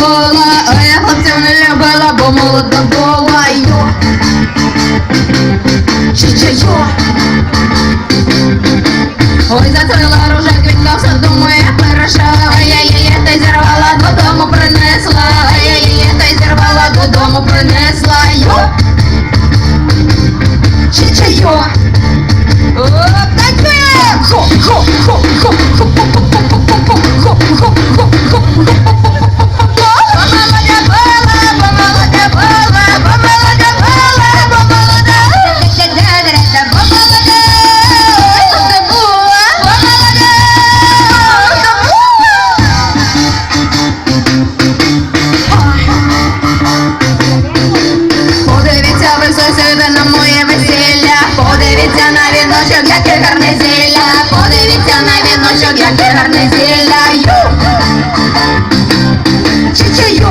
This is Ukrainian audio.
кола, а я хлопця не любила, бо молода була йо. Чича-йо. Ой, затрила зацвела рожа, квітка все думає, хороша. Ай-яй-яй, та й зірвала, додому принесла. Ай-яй-яй, та й зірвала, додому принесла. Йо. Чича-йо. ya quedarme en la yo. Chiche yo.